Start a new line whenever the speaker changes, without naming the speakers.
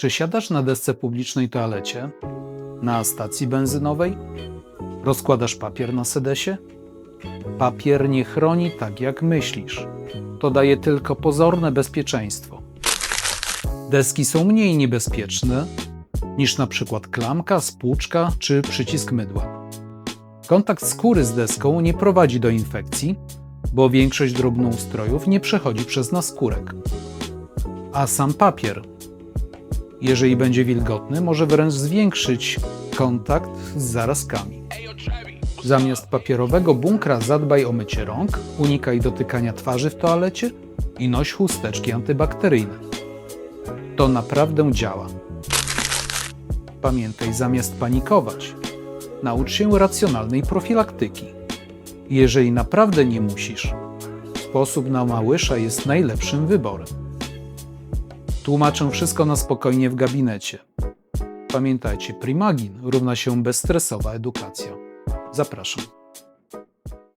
Czy siadasz na desce publicznej toalecie? Na stacji benzynowej? Rozkładasz papier na sedesie? Papier nie chroni tak, jak myślisz. To daje tylko pozorne bezpieczeństwo. Deski są mniej niebezpieczne niż na przykład klamka, spłuczka czy przycisk mydła. Kontakt skóry z deską nie prowadzi do infekcji, bo większość drobnoustrojów nie przechodzi przez naskórek. A sam papier, jeżeli będzie wilgotny, może wręcz zwiększyć kontakt z zarazkami. Zamiast papierowego bunkra zadbaj o mycie rąk, unikaj dotykania twarzy w toalecie i noś chusteczki antybakteryjne. To naprawdę działa. Pamiętaj, zamiast panikować, naucz się racjonalnej profilaktyki. Jeżeli naprawdę nie musisz, sposób na małysza jest najlepszym wyborem. Tłumaczę wszystko na spokojnie w gabinecie. Pamiętajcie, Primagin równa się bezstresowa edukacja. Zapraszam.